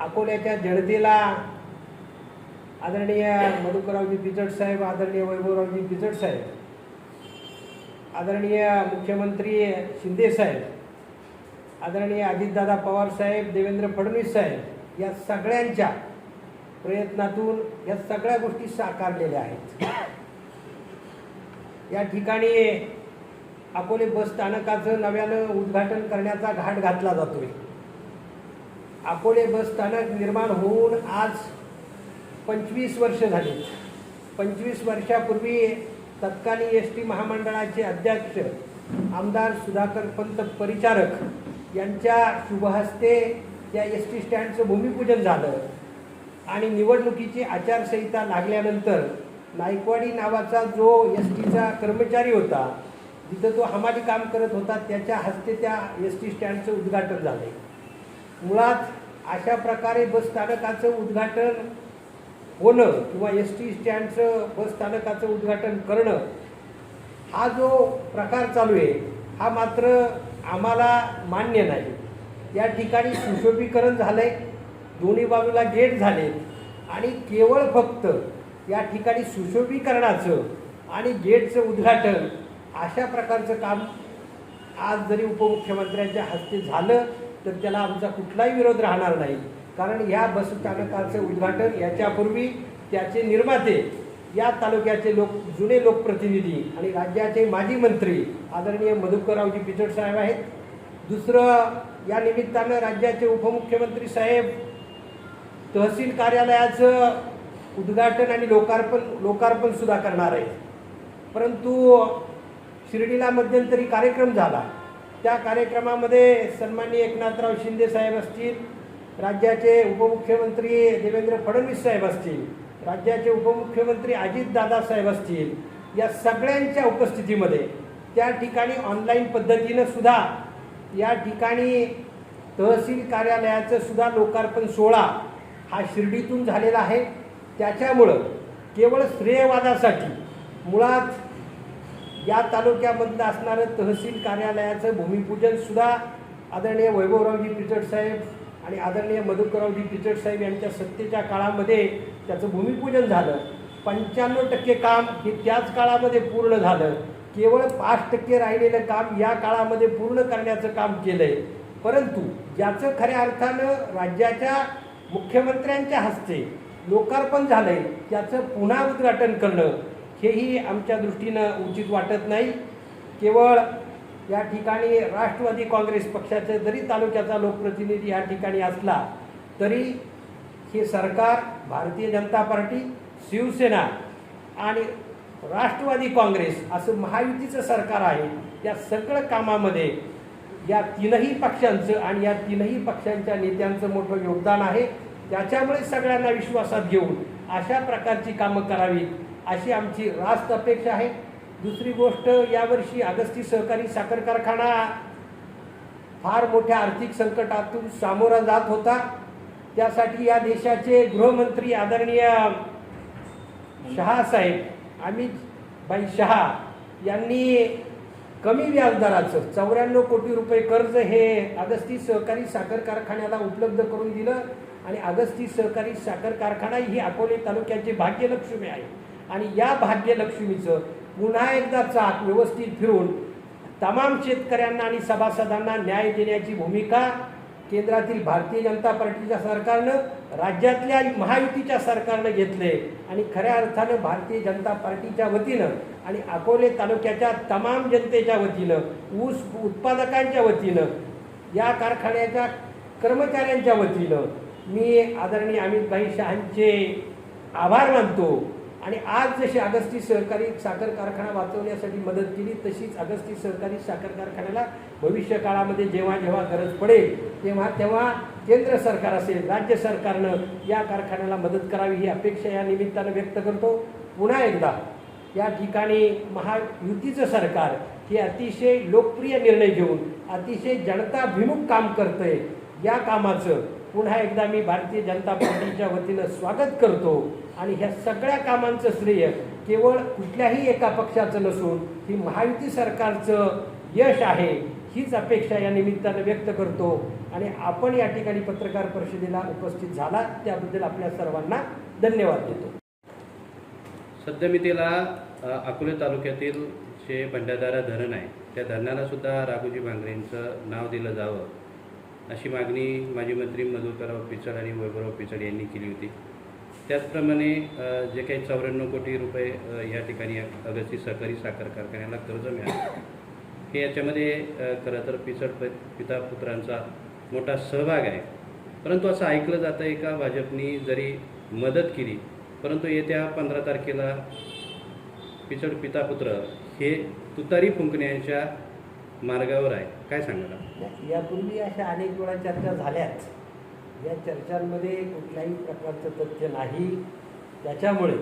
अकोल्याच्या जनतेला आदरणीय मधुकररावजी पिचड साहेब आदरणीय वैभवरावजी पिचड साहेब आदरणीय मुख्यमंत्री शिंदे साहेब आदरणीय अजितदादा पवार साहेब देवेंद्र फडणवीस साहेब या सगळ्यांच्या प्रयत्नातून या सगळ्या गोष्टी साकारलेल्या आहेत. या ठिकाणी अकोले बस स्थानकाचं नव्यानं उद्घाटन करण्याचा घाट घातला जातोय. अकोले बस स्थानक निर्माण होऊन आज पंचवीस वर्ष झाली. पंचवीस वर्षापूर्वी तत्कालीन एस टी महामंडळाचे अध्यक्ष आमदार सुधाकर पंत परिचारक यांच्या शुभहस्ते या एस टी स्टँडचं भूमिपूजन झालं. आणि निवडणुकीची आचारसंहिता लागल्यानंतर नायकवाडी नावाचा जो एस टीचा कर्मचारी होता जिथं तो हमाली काम करत होता त्याच्या हस्ते त्या एस टी स्टँडचं उद्घाटन झालं. मुळात अशा प्रकारे बस स्थानकाचं उद्घाटन होणं किंवा एस टी स्टँडचं बस स्थानकाचं उद्घाटन करणं हा जो प्रकार चालू आहे हा मात्र आम्हाला मान्य नाही. या ठिकाणी सुशोभीकरण झालं आहे दोन्ही बाजूला गेट झाले आणि केवळ फक्त या ठिकाणी सुशोभीकरणाचं आणि गेटचं उद्घाटन अशा प्रकारचं काम आज जरी उपमुख्यमंत्र्यांच्या हस्ते झालं तर त्याला आमचा कुठलाही विरोध राहणार नाही. कारण ह्या बसस्थानकाचं उद्घाटन याच्यापूर्वी त्याचे निर्माते या तालुक्याचे लोक जुने लोकप्रतिनिधी आणि राज्याचे माजी मंत्री आदरणीय मधुकररावजी पिचड साहेब आहेत. दुसरं या निमित्तानं राज्याचे उपमुख्यमंत्री साहेब तहसील कार्यालयाचं उद्घाटन आणि लोकार्पण लोकार्पणसुद्धा करणार आहे परंतु शिर्डीला मध्यंतरी कार्यक्रम झाला. त्या कार्यक्रमामध्ये सन्माननीय एकनाथराव शिंदे साहेब असतील राज्याचे उपमुख्यमंत्री देवेंद्र फडणवीस साहेब असतील राज्याचे उपमुख्यमंत्री अजितदादा साहेब असतील या सगळ्यांच्या उपस्थितीमध्ये त्या ठिकाणी ऑनलाईन पद्धतीनं सुद्धा या ठिकाणी तहसील कार्यालयाचं सुद्धा लोकार्पण सोहळा हा शिर्डीतून झालेला आहे. त्याच्यामुळं केवळ श्रेयवादासाठी मुळात या तालुक्यामधलं असणारं तहसील कार्यालयाचं भूमिपूजन सुद्धा आदरणीय वैभवरावजी पिचड साहेब आणि आदरणीय मधुकररावजी पिचड साहेब यांच्या सत्तेच्या काळामध्ये त्याचं भूमिपूजन झालं. पंच्याण्णव टक्के काम हे त्याच काळामध्ये पूर्ण झालं. केवळ पाच टक्के राहिलेलं काम या काळामध्ये पूर्ण करण्याचं काम केलं आहे परंतु ज्याचं खऱ्या अर्थानं राज्याच्या मुख्यमंत्र्यांच्या हस्ते लोकार्पण झालं आहे त्याचं पुन्हा उद्घाटन करणं हेही आमच्या दृष्टीनं उचित वाटत नाही. केवळ या ठिकाणी राष्ट्रवादी काँग्रेस पक्षाचे जरी तालुक्याचा लोकप्रतिनिधी या ठिकाणी असला तरी हे सरकार भारतीय जनता पार्टी शिवसेना आणि राष्ट्रवादी काँग्रेस असं महायुतीचं सरकार आहे या सगळं कामामध्ये या तीनही पक्षांचं आणि या तीनही पक्षांच्या नेत्यांचं मोठं योगदान आहे. त्याच्यामुळे सगळ्यांना विश्वासात घेऊन अशा प्रकारची कामं करावीत. अशी आमची रास्त अपेक्षा आहे. दुसरी गोष्ट यावर्षी अगस्ती सहकारी साखर कारखाना फार मोठ्या आर्थिक संकटातून सामोरा जात होता. त्यासाठी या देशाचे गृहमंत्री आदरणीय शहासाहेब अमित भाई शहा यांनी कमी व्याजदराचं चौऱ्याण्णव कोटी रुपये कर्ज हे अगस्ती सहकारी साखर कारखान्याला उपलब्ध करून दिलं आणि अगस्ती सहकारी साखर कारखाना ही अकोले तालुक्याचे भाग्यलक्ष्मी आहे. आणि या भाग्यलक्ष्मीचं पुन्हा एकदा चाक व्यवस्थित फिरून तमाम शेतकऱ्यांना आणि सभासदांना न्याय देण्याची भूमिका केंद्रातील भारतीय जनता पार्टीच्या सरकारनं राज्यातल्या महायुतीच्या सरकारनं घेतले. आणि खऱ्या अर्थानं भारतीय जनता पार्टीच्या वतीनं आणि अकोले तालुक्याच्या तमाम जनतेच्या वतीनं ऊस उत्पादकांच्या वतीनं या कारखान्याच्या कर्मचाऱ्यांच्या वतीनं मी आदरणीय अमितभाई शहांचे आभार मानतो. आणि आज जशी अगस्ती सहकारी साखर कारखाना वाचवण्यासाठी मदत केली तशीच अगस्ती सहकारी साखर कारखान्याला भविष्य काळामध्ये जेव्हा जेव्हा गरज पडेल तेव्हा तेव्हा केंद्र सरकार असेल राज्य सरकारनं या कारखान्याला मदत करावी ही अपेक्षा या निमित्तानं व्यक्त करतो. पुन्हा एकदा या ठिकाणी महायुतीचं सरकार हे अतिशय लोकप्रिय निर्णय घेऊन अतिशय जनताभिमुख काम करतंय. या कामाचं पुन्हा एकदा मी भारतीय जनता पार्टीच्या वतीनं स्वागत करतो. आणि ह्या सगळ्या कामांचं श्रेय केवळ कुठल्याही एका पक्षाचं नसून ही महायुती सरकारचं यश आहे हीच अपेक्षा या निमित्तानं व्यक्त करतो. आणि आपण या ठिकाणी पत्रकार परिषदेला उपस्थित झाला त्याबद्दल आपल्या सर्वांना धन्यवाद देतो. सद्यमितीला अकोले तालुक्यातील जे भंडारदारा धरण आहे त्या धरणाला सुद्धा राघोजी भांगरेंचं नाव दिलं जावं अशी मागणी माजी मंत्री मधुकरराव पिचड आणि वैभवराव पिचड यांनी केली होती. त्याचप्रमाणे जे काही चौऱ्याण्णव कोटी रुपये या ठिकाणी अगस्ती सहकारी साखर कारखान्याला कर्ज मिळालं. हे याच्यामध्ये खरं तर पिचड प- पिता पुत्रांचा मोठा सहभाग आहे. परंतु असं ऐकलं जातं आहे का? भाजपनी जरी मदत केली परंतु येत्या पंधरा तारखेला पिचड पिता पुत्र हे तुतारी फुंकण्याच्या मार्गावर आहे. काय सांगाल? यापूर्वी अशा अनेक वेळा चर्चा झाल्याच. या चर्चांमध्ये कुठल्याही प्रकारचं तथ्य नाही. त्याच्यामुळे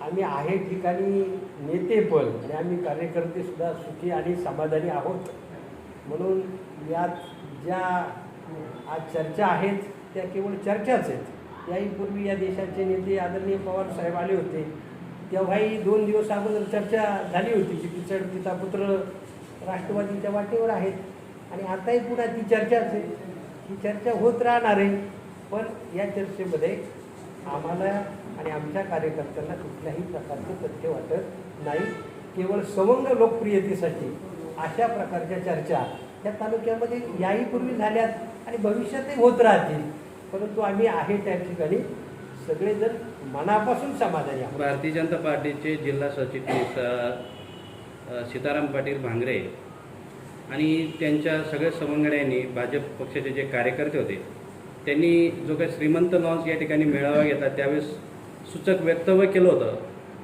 आम्ही आहे ठिकाणी नेते पण आणि आम्ही कार्यकर्तेसुद्धा सुखी आणि समाधानी आहोत. म्हणून यात ज्या आज चर्चा आहेत त्या केवळ चर्चाच आहेत. याही पूर्वी या देशाचे नेते आदरणीय पवार साहेब आले होते. तेव्हाही दोन दिवस अगोदर चर्चा झाली होती की पिचड पिता पुत्र राष्ट्रवादीच्या वाटेवर आहेत. आणि आताही पुन्हा ती चर्चाच आहे. ही चर्चा होत राहणार आहे. पण या चर्चेमध्ये आम्हाला आणि आमच्या कार्यकर्त्यांना कुठल्याही प्रकारचं तथ्य वाटत नाही. केवळ सवंग लोकप्रियतेसाठी अशा प्रकारच्या चर्चा या तालुक्यामध्ये याही पूर्वी झाल्यात आणि भविष्यातही होत राहतील. परंतु आम्ही आहे त्या ठिकाणी. सगळेजण मनापासून समाधानी आहोत. भारतीय जनता पार्टीचे जिल्हा सचिव सीताराम पाटील भांगरे आणि त्यांच्या सगळ्या समन्वयांनी भाजप पक्षाचे जे कार्यकर्ते होते त्यांनी जो काही श्रीमंत लॉन्स या ठिकाणी मेळावा घेतला त्यावेळेस सूचक वक्तव्य केलं होतं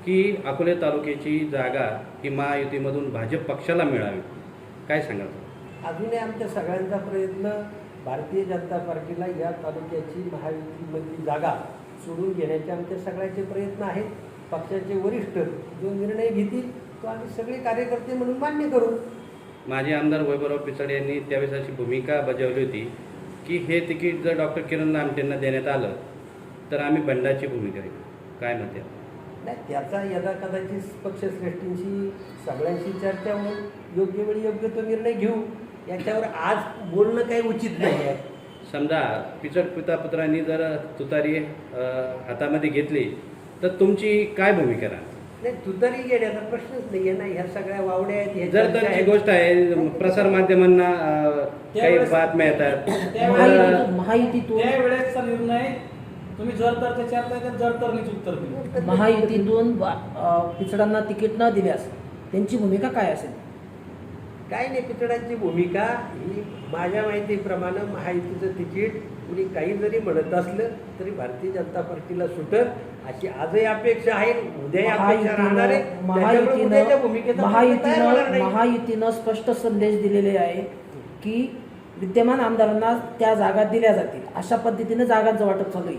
की अकोले तालुक्याची जागा ही महायुतीमधून भाजप पक्षाला मिळावी. काय सांगाल? अजूनही आमच्या सगळ्यांचा प्रयत्न भारतीय जनता पार्टीला या तालुक्याची महायुतीमधली जागा सोडून घेण्याचे आमच्या सगळ्यांचे प्रयत्न आहेत. पक्षाचे वरिष्ठ जो निर्णय घेतील तो आम्ही सगळे कार्यकर्ते म्हणून मान्य करू. माजी आमदार वैभवराव पिचड यांनी त्यावेळेस अशी भूमिका बजावली होती की हे तिकीट जर डॉक्टर किरण लामटेंना देण्यात आलं तर आम्ही बंडाची भूमिका घेऊ. काय म्हणते? नाही त्याचा यदा कदाचित पक्षश्रेष्ठींशी सगळ्यांशी चर्चा होऊन योग्य वेळी योग्य तो निर्णय घेऊ याच्यावर आज बोलणं काही उचित नाही आहे. समजा पिचड पिता पुत्रांनी जर तुतारी हातामध्ये घेतली तर तुमची काय भूमिका राहणार? नाही तुतारी घेण्याचा प्रश्नच नाही आहे ना. ह्या सगळ्या वावड्या आहेत ह्या जर चर्चा आहेत. गोष्ट आहे प्रसार माध्यमांना काही त्यावेळेस- बातम्या येतात. त्यावेळेस- तर महायुती महायुतीतून त्यावेळेसचा निर्णय तुम्ही जर तर विचारताय तर जर तरनीच उत्तर दिलं. महायुतीतून बा- अं, पिचडांना तिकीट न दिल्यास त्यांची भूमिका काय असेल? काय नाही पितळांची भूमिका ही माझ्या माहितीप्रमाणे महायुतीचं तिकीट कुणी काही जरी म्हणत असलं तरी भारतीय जनता पार्टीला सुटत अशी आजही अपेक्षा आहे अपेक्षा राहणार आहे. त्याच्यामुळे उद्याच्या भूमिकेचा महायुतीनं प्रश्न तयार होणार महायुतीनं नाही. महायुतीनं स्पष्ट संदेश दिलेले आहे की विद्यमान आमदारांना त्या जागा दिल्या जातील. अशा पद्धतीने जागांचं वाटप चालू आहे.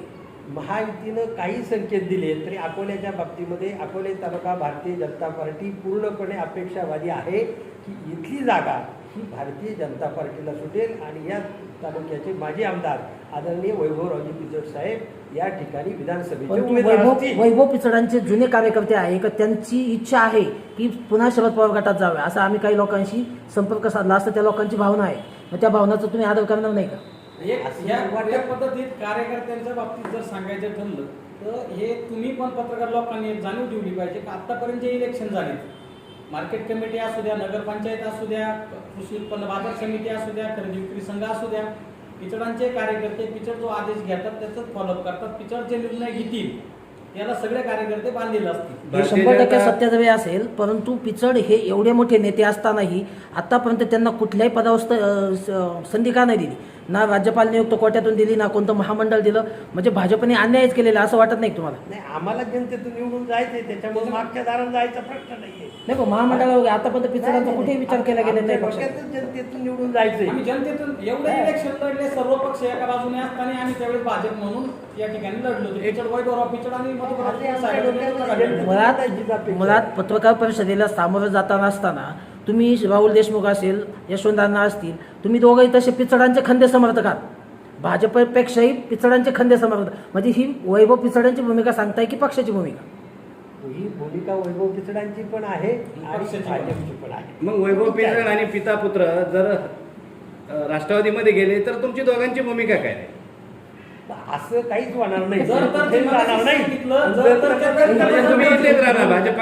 महायुतीनं काही संकेत दिले तरी अकोल्याच्या बाबतीमध्ये अकोले तालुका भारतीय जनता पार्टी पूर्णपणे अपेक्षावादी आहे की इथली जागा ही भारतीय जनता पार्टीला सुटेल आणि या तालुक्याचे माजी आमदार आदरणीय वैभवरावजी पिचड साहेब या ठिकाणी विधानसभेचे वैभव वैभव पिचडांचे जुने कार्यकर्ते आहे का त्यांची इच्छा आहे की पुन्हा शरद पवार गटात जावे? असं आम्ही काही लोकांशी संपर्क साधला असता त्या लोकांची भावना आहे. मग त्या भावनाचा तुम्ही आदर करणार नाही का? एक असं या पद्धतीत कार्यकर्त्यांच्या बाबतीत जर सांगायचं ठरलं तर हे तुम्ही पण पत्रकार लोकांनी जाणीव ठेवली पाहिजे की आतापर्यंत जे इलेक्शन झाले मार्केट कमिटी असू द्या नगरपंचायत असू द्या कृषी उत्पन्न बाजार समिती असू द्या खरेदी विक्री संघ असू द्या पिचडांचे कार्यकर्ते पिचड जो आदेश घेतात त्याचं फॉलोअप करतात. पिचड जे निर्णय घेतील याला सगळे कार्यकर्ते बांधलेले असतील. शंभर टक्के जनता- असेल परंतु पिचड हे एवढे मोठे नेते असतानाही आतापर्यंत त्यांना कुठल्याही पदावर संधी का नाही दिली. ना राज्यपाल नियुक्त कोट्यातून दिली ना कोणतं महामंडळ दिलं. म्हणजे भाजपने अन्यायच केलेला असं वाटत नाही तुम्हाला? नाही आम्हाला जनतेतून निवडून जायचंय त्याच्यामुळे मागच्या दारात जायचा प्रश्न नाहीये. नाही पण महामंडळावर आतापर्यंत पिचडांचा कुठेही विचार केला गेला नाही आमच्या पक्षात. डोक्यातच जनतेतून निवडून जायचंय. आम्ही जनतेतून एवढे इलेक्शन लढले सर्व पक्ष एका बाजूने असताना आम्ही त्यावेळेस भाजप म्हणून या ठिकाणी लढलो होतो. पिचड वैभवराव पिचड आणि मुळात मुळात. पत्रकार परिषदेला सामोरं जाताना असताना तुम्ही राहुल देशमुख असेल यशवंतांना असतील तुम्ही दोघंही तसे पिचडांचे खंदे समर्थक आहात. भाजपपेक्षाही पिचडांचे खंदे समर्थक म्हणजे ही वैभव पिचडांची भूमिका सांगताय की पक्षाची भूमिका? ही भूमिका वैभव पिचडांची पण आहे पण. भाजपची पण आहे. मग वैभव पिचड आणि पिता पुत्र जर राष्ट्रवादीमध्ये गेले तर तुमची दोघांची भूमिका काय आहे? असं काहीच होणार नाही. भाजप